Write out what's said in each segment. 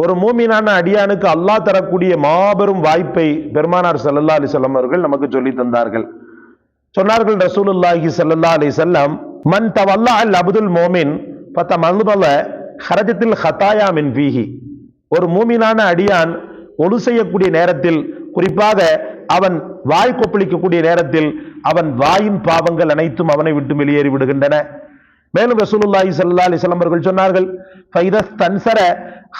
ஒரு மூமினான அடியானுக்கு அல்லாஹ் தரக்கூடிய மாபெரும் வாய்ப்பை பெருமானார் சல்லல்லா அலைஹி அவர்கள் நமக்கு சொல்லி தந்தார்கள். சொன்னார்கள் ரசூலுல்லாஹி சல்லல்லா அலி செல்லம் மன் தவல்லா அல் அப்துல் மோமின் பத்த மல்பல ஹரஜத்தில் ஹதாயா மின் ஒரு மூமினான அடியான் ஒழு செய்யக்கூடிய நேரத்தில் குறிப்பாக அவன் வாய் கொப்பளிக்கக்கூடிய நேரத்தில் அவன் வாயின் பாவங்கள் அனைத்தும் அவனை விட்டு வெளியேறி விடுகின்றன. மேலும் ரசூலுல்லாஹி சல்லா அலிஸ்லாம் அவர்கள் சொன்னார்கள் ஃபைதஸ் தன்சர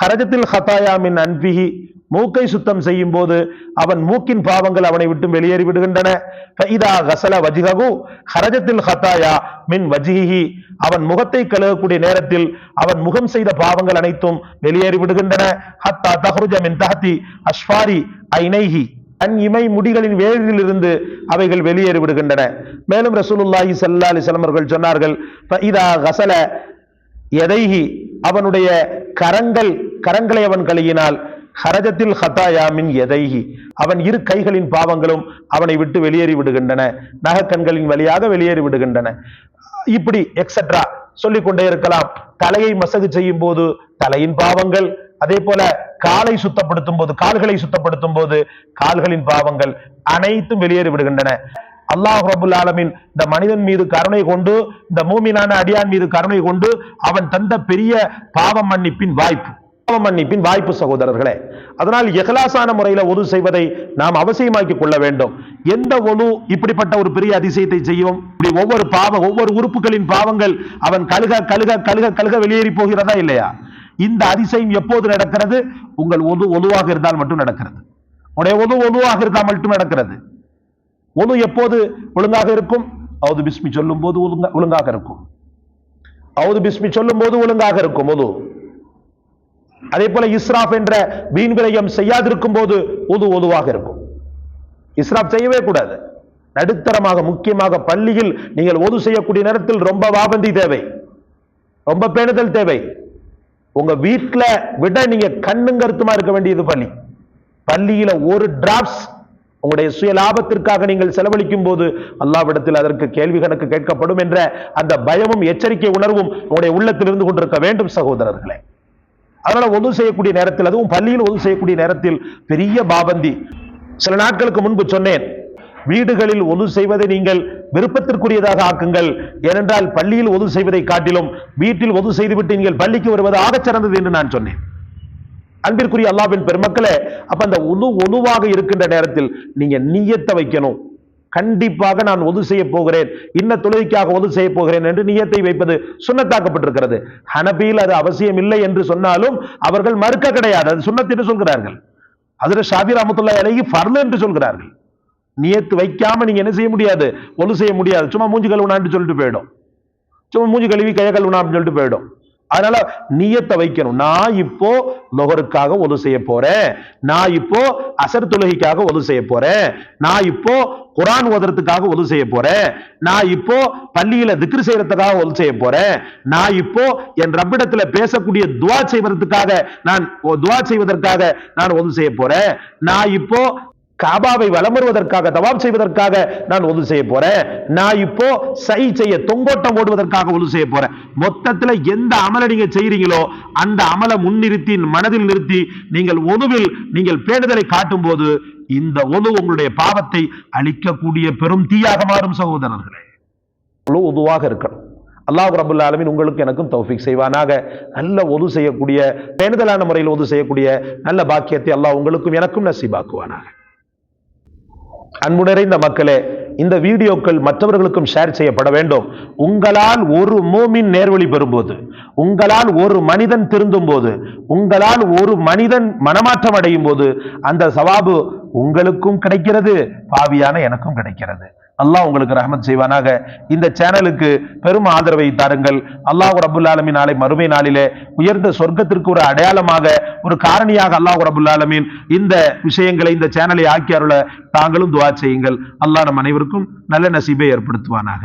ஹரஜத்தில் ஹதாயா மின் அன்பிஹி மூக்கை சுத்தம் செய்யும் போது அவன் மூக்கின் பாவங்கள் அவனை விட்டு வெளியேறி விடுகின்றன. ஃபைதா கசல வஜிககு ஹரஜத்தில் ஹதாயா மின் வஜிகி அவன் முகத்தை கழுகக்கூடிய நேரத்தில் அவன் முகம் செய்த பாவங்கள் அனைத்தும் வெளியேறி விடுகின்றன. ஹத்தா தஹ்ருஜ மின் தஹதி அஷ்ஃபாரி ஐனைஹி. தன் இமை முடிகளின் வேரிலிருந்து அவைகள் வெளியேறி விடுகின்றன. மேலும் ரசூலுல்லாஹி சல்லா அலைஹி வஸல்லம் அவர்கள் சொன்னார்கள் இதா கசல எதைஹி அவனுடைய கரங்கள் கரங்களை அவன் கழுகினால் ஹரஜத்தில் ஹதாயா மின் எதைஹி அவன் இரு கைகளின் பாவங்களும் அவனை விட்டு வெளியேறி விடுகின்றன. நகக்கண்களின் வழியாக வெளியேறி விடுகின்றன. இப்படி எக்ஸெட்ரா சொல்லிக்கொண்டே இருக்கலாம். தலையை மசகு செய்யும் போது தலையின் பாவங்கள் அதே போல காலை சுத்தப்படுத்தும் போது கால்களை சுத்தப்படுத்தும் போது கால்களின் பாவங்கள் அனைத்தும் வெளியேறி விடுகின்றன அல்லாஹ் ரபுல் ஆலமின் இந்த மனிதன் மீது கருணை கொண்டு இந்த மூமினான அடியான் மீது கருணை கொண்டு அவன் தந்த பெரிய பாவ மன்னிப்பின் வாய்ப்பு. பாவ மன்னிப்பின் வாய்ப்பு சகோதரர்களே அதனால் எகலாசான முறையில் ஒது செய்வதை நாம் அவசியமாக்கிக் கொள்ள வேண்டும். எந்த ஒழு இப்படிப்பட்ட ஒரு பெரிய அதிசயத்தை செய்யும்? இப்படி ஒவ்வொரு பாவம் ஒவ்வொரு உறுப்புகளின் பாவங்கள் அவன் கழுக கழுக கழுக கழுக வெளியேறி போகிறதா இல்லையா? இந்த அதிசயம் எப்போது நடக்கிறது? உங்கள் ஒது ஒதுவாக இருந்தால் மட்டும் நடக்கிறது. உடைய ஒது ஒதுவாக இருந்தால் மட்டும் நடக்கிறது. ஒது எப்போது ஒழுங்காக இருக்கும்? அவது பிஸ்மி சொல்லும் போது ஒழுங்கா ஒழுங்காக இருக்கும். அவது பிஸ்மி சொல்லும் போது ஒழுங்காக இருக்கும் ஒது. அதே போல இஸ்ராப் என்ற வீண் விளையம் செய்யாதிருக்கும் போது ஒது ஒதுவாக இருக்கும். இஸ்ராப் செய்யவே கூடாது. நடுத்தரமாக முக்கியமாக பள்ளியில் நீங்கள் ஒது செய்யக்கூடிய நேரத்தில் ரொம்ப வாபந்தி தேவை. ரொம்ப பேணுதல் தேவை. உங்க வீட்டில் விட நீங்க கண்ணும் கருத்துமா இருக்க வேண்டியது பள்ளி. பள்ளியில ஒரு டிராப்ஸ் உங்களுடைய சுய லாபத்திற்காக நீங்கள் செலவழிக்கும் போது அல்லாவிடத்தில் அதற்கு கேள்வி கணக்கு கேட்கப்படும் என்ற அந்த பயமும் எச்சரிக்கை உணர்வும் உங்களுடைய உள்ளத்தில் இருந்து கொண்டிருக்க வேண்டும் சகோதரர்களே. அதனால ஒது செய்யக்கூடிய நேரத்தில் அதுவும் பள்ளியில் ஒது செய்யக்கூடிய நேரத்தில் பெரிய பாபந்தி. சில நாட்களுக்கு முன்பு சொன்னேன் வீடுகளில் ஒது செய்வதை நீங்கள் விருப்பத்திற்குரியதாக ஆக்குங்கள். ஏனென்றால் பள்ளியில் ஒது செய்வதை காட்டிலும் வீட்டில் ஒது செய்துவிட்டு நீங்கள் பள்ளிக்கு வருவது ஆகச் சிறந்தது என்று நான் சொன்னேன். அன்பிற்குரிய அல்லாவின் பெருமக்களே அப்ப அந்த உணு உணவாக இருக்கின்ற நேரத்தில் நீங்க நீயத்தை வைக்கணும். கண்டிப்பாக நான் ஒது செய்ய போகிறேன். இன்ன தொழுகைக்காக ஒது செய்ய போகிறேன் என்று நியத்தை வைப்பது சுண்ணத்தாக்கப்பட்டிருக்கிறது. ஹனபியில் அது அவசியம் இல்லை என்று சொன்னாலும் அவர்கள் மறுக்க கிடையாது. அது சுண்ணத் என்று சொல்கிறார்கள். அதில் ஷாபி ரஹமத்துல்லா அலைஹி ஃபர்லு என்று சொல்கிறார்கள். நியத்து வைக்காம நீங்க என்ன செய்ய முடியாது? ஒழு செய்ய முடியாது. சும்மா மூஞ்சி கழுவுனான்னு சொல்லிட்டு போயிடும். சும்மா மூஞ்சி கழுவி கைய கழுவுனா அப்படின்னு சொல்லிட்டு போயிடும். அதனால நியத்தை வைக்கணும். நான் இப்போ நுகருக்காக ஒது செய்ய போறேன். நான் இப்போ அசர் தொழுகைக்காக ஒது செய்ய போறேன். நான் இப்போ குரான் ஓதுறதுக்காக ஒது செய்ய போறேன். நான் இப்போ பள்ளியில திக்ரு செய்யறதுக்காக ஒது செய்ய போறேன். நான் இப்போ என் ரப்பிடத்துல பேசக்கூடிய துவா செய்வதற்காக நான் துவா செய்வதற்காக நான் ஒது செய்ய போறேன். நான் இப்போ காபாவை வலம் வருவதற்காக தவாப் செய்வதற்காக நான் ஒது செய்ய போறேன். நான் இப்போ சை செய்ய தொங்கோட்டம் ஓடுவதற்காக ஒது செய்ய போறேன். மொத்தத்துல எந்த அமலை நீங்க செய்யறீங்களோ அந்த அமலை முன்னிறுத்தி மனதில் நிறுத்தி நீங்கள் ஒதுவில் நீங்கள் பேணுதலை காட்டும் போது இந்த ஒது உங்களுடைய பாவத்தை அழிக்கக்கூடிய பெரும் தீயாக மாறும் சகோதரர்களே. உதுவாக இருக்கணும். அல்லாஹ் ரபுல்ல ஆலமின் உங்களுக்கு எனக்கும் தௌஃபிக் செய்வானாக. நல்ல ஒது செய்யக்கூடிய பேணுதலான முறையில் ஒது செய்யக்கூடிய நல்ல பாக்கியத்தை அல்லாஹ் உங்களுக்கும் எனக்கும் நசீபாக்குவானாக. அன்பு நிறைந்த மக்களே இந்த வீடியோக்கள் மற்றவர்களுக்கும் ஷேர் செய்யப்பட வேண்டும். உங்களால் ஒரு மூமின் நேர்வழி பெறும்போது உங்களால் ஒரு மனிதன் திருந்தும் போது உங்களால் ஒரு மனிதன் மனமாற்றம் அடையும் போது அந்த சவாபு உங்களுக்கும் கிடைக்கிறது பாவியான எனக்கும் கிடைக்கிறது. அல்லாஹ் உங்களுக்கு ரஹமத் செய்வானாக. இந்த சேனலுக்கு பெரும் ஆதரவை தாருங்கள். அல்லாஹ் ரபுல் ஆலமின் நாளை மறுமை நாளிலே உயர்ந்த சொர்க்கத்திற்கு ஒரு அடையாளமாக ஒரு காரணியாக அல்லாஹ் ரபுல் ஆலமின் இந்த விஷயங்களை இந்த சேனலை ஆக்கி அருள தாங்களும் துவா செய்யுங்கள். அல்லாஹ் நம் அனைவருக்கும் நல்ல நசீபை ஏற்படுத்துவானாக.